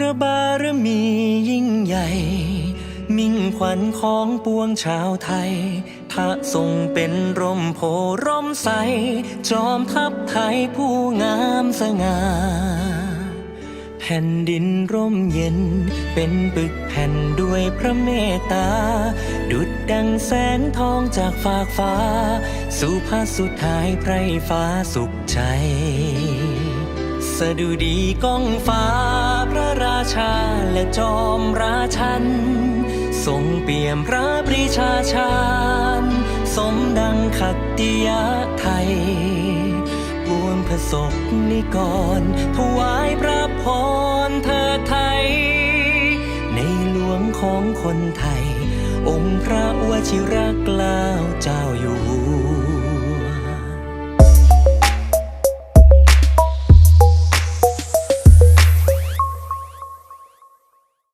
พระบารมียิ่งใหญ่ มิ่งขวัญของปวงชาวไทยพระทรงเป็นร่มโพร่มใส จอมทัพไทยผู้งามสง่าแผ่นดินร่มเย็น เป็นปึกแผ่นด้วยพระเมตตา ดุดดังแสงทองจากฝากฟ้า สู่พระสุดท้ายไพรฟ้าสุขใจ สะดุดีก้องฟ้า จอมราชัน ทรงเปี่ยมพระปรีชาชาญ สมดังขัตติยะไทยปวงพระศกนิกร ถวายพระพรเธอไทย ในหลวงของคนไทย องค์พระวชิรเกล้าเจ้าอยู่